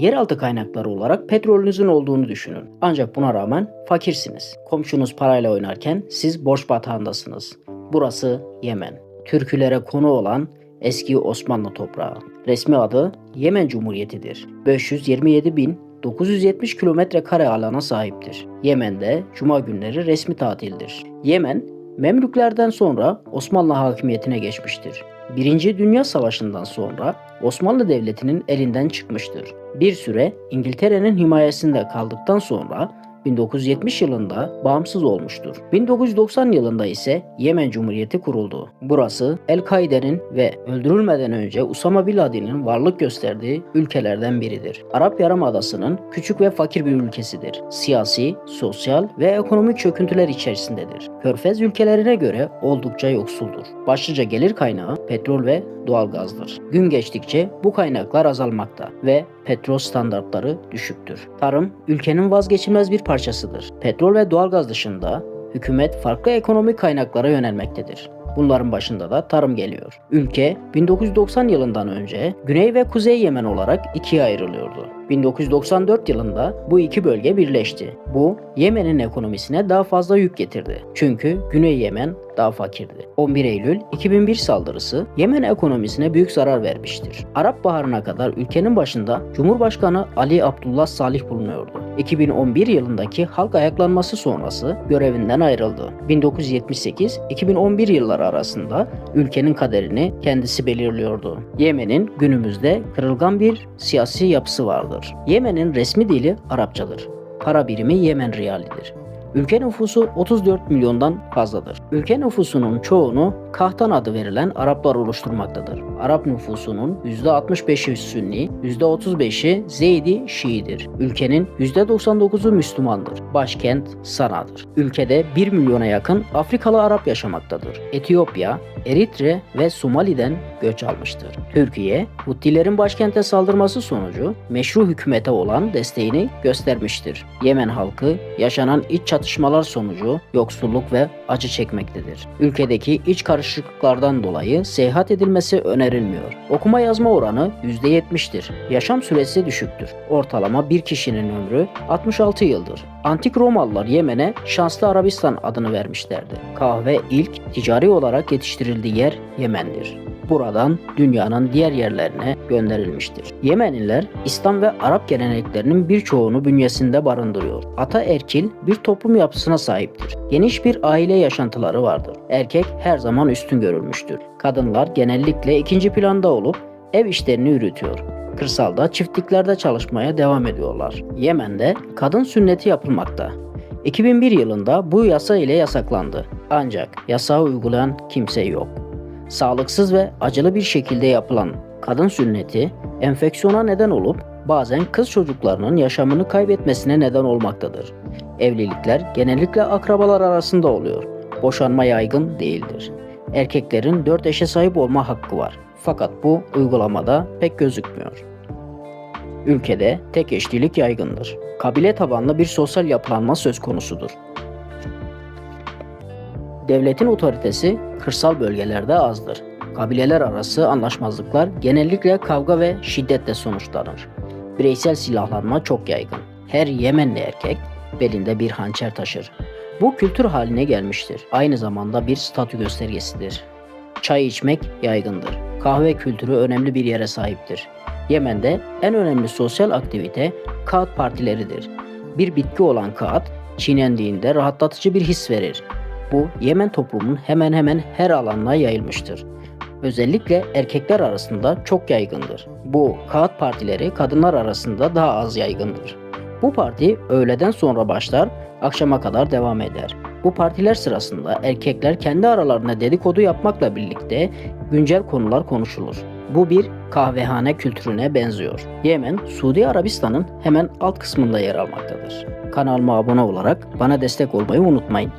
Yeraltı kaynakları olarak petrolünüzün olduğunu düşünün. Ancak buna rağmen fakirsiniz. Komşunuz parayla oynarken siz borç batağındasınız. Burası Yemen. Türkülere konu olan eski Osmanlı toprağı. Resmi adı Yemen Cumhuriyeti'dir. 527.970 kilometre kare alana sahiptir. Yemen'de cuma günleri resmi tatildir. Yemen, Memlüklerden sonra Osmanlı hakimiyetine geçmiştir. Birinci Dünya Savaşı'ndan sonra Osmanlı Devleti'nin elinden çıkmıştır. Bir süre İngiltere'nin himayesinde kaldıktan sonra 1970 yılında bağımsız olmuştur. 1990 yılında ise Yemen Cumhuriyeti kuruldu. Burası El-Kaide'nin ve öldürülmeden önce Usama Bin Laden'in varlık gösterdiği ülkelerden biridir. Arap Yarımadası'nın küçük ve fakir bir ülkesidir. Siyasi, sosyal ve ekonomik çöküntüler içerisindedir. Körfez ülkelerine göre oldukça yoksuldur. Başlıca gelir kaynağı petrol ve doğalgazdır. Gün geçtikçe bu kaynaklar azalmakta ve petrol standartları düşüktür. Tarım ülkenin vazgeçilmez bir parçasıdır. Petrol ve doğalgaz dışında hükümet farklı ekonomik kaynaklara yönelmektedir. Bunların başında da tarım geliyor. Ülke 1990 yılından önce Güney ve Kuzey Yemen olarak ikiye ayrılıyordu. 1994 yılında bu iki bölge birleşti. Bu Yemen'in ekonomisine daha fazla yük getirdi. Çünkü Güney Yemen daha fakirdi. 11 Eylül 2001 saldırısı Yemen ekonomisine büyük zarar vermiştir. Arap Baharı'na kadar ülkenin başında Cumhurbaşkanı Ali Abdullah Salih bulunuyordu. 2011 yılındaki halk ayaklanması sonrası görevinden ayrıldı. 1978-2011 yılları arasında ülkenin kaderini kendisi belirliyordu. Yemen'in günümüzde kırılgan bir siyasi yapısı vardır. Yemen'in resmi dili Arapçadır. Para birimi Yemen riyalidir. Ülke nüfusu 34 milyondan fazladır. Ülke nüfusunun çoğunu Kahtan adı verilen Araplar oluşturmaktadır. Arap nüfusunun %65'i Sünni, %35'i Zeydi Şiidir. Ülkenin %99'u Müslümandır. Başkent Sana'dır. Ülkede 1 milyona yakın Afrikalı Arap yaşamaktadır. Etiyopya, Eritre ve Somali'den göç almıştır. Türkiye, Huttilerin başkente saldırması sonucu meşru hükümete olan desteğini göstermiştir. Yemen halkı yaşanan iç çatışmalar sonucu yoksulluk ve acı çekmektedir. Ülkedeki iç karışıklıklardan dolayı seyahat edilmesi önerilmiyor. Okuma yazma oranı %70'tir. Yaşam süresi düşüktür. Ortalama bir kişinin ömrü 66 yıldır. Antik Romalılar Yemen'e Şanslı Arabistan adını vermişlerdi. Kahve ilk ticari olarak yetiştirildiği yer Yemen'dir. Buradan dünyanın diğer yerlerine gönderilmiştir. Yemenliler İslam ve Arap geleneklerinin birçoğunu bünyesinde barındırıyor. Ataerkil bir toplum yapısına sahiptir. Geniş bir aile yaşantıları vardır. Erkek her zaman üstün görülmüştür. Kadınlar genellikle ikinci planda olup ev işlerini yürütüyor. Kırsalda çiftliklerde çalışmaya devam ediyorlar. Yemen'de kadın sünneti yapılmakta. 2001 yılında bu yasa ile yasaklandı. Ancak yasağı uygulayan kimse yok. Sağlıksız ve acılı bir şekilde yapılan kadın sünneti enfeksiyona neden olup bazen kız çocuklarının yaşamını kaybetmesine neden olmaktadır. Evlilikler genellikle akrabalar arasında oluyor. Boşanma yaygın değildir. Erkeklerin dört eşe sahip olma hakkı var. Fakat bu uygulamada pek gözükmüyor. Ülkede tek eşlilik yaygındır. Kabile tabanlı bir sosyal yapılanma söz konusudur. Devletin otoritesi kırsal bölgelerde azdır. Kabileler arası anlaşmazlıklar genellikle kavga ve şiddetle sonuçlanır. Bireysel silahlanma çok yaygın. Her Yemenli erkek belinde bir hançer taşır. Bu kültür haline gelmiştir. Aynı zamanda bir statü göstergesidir. Çay içmek yaygındır. Kahve kültürü önemli bir yere sahiptir. Yemen'de en önemli sosyal aktivite kağıt partileridir. Bir bitki olan kağıt çiğnendiğinde rahatlatıcı bir his verir. Bu Yemen toplumunun hemen hemen her alanına yayılmıştır. Özellikle erkekler arasında çok yaygındır. Bu kağıt partileri kadınlar arasında daha az yaygındır. Bu parti öğleden sonra başlar, akşama kadar devam eder. Bu partiler sırasında erkekler kendi aralarında dedikodu yapmakla birlikte güncel konular konuşulur. Bu bir kahvehane kültürüne benziyor. Yemen, Suudi Arabistan'ın hemen alt kısmında yer almaktadır. Kanalıma abone olarak bana destek olmayı unutmayın.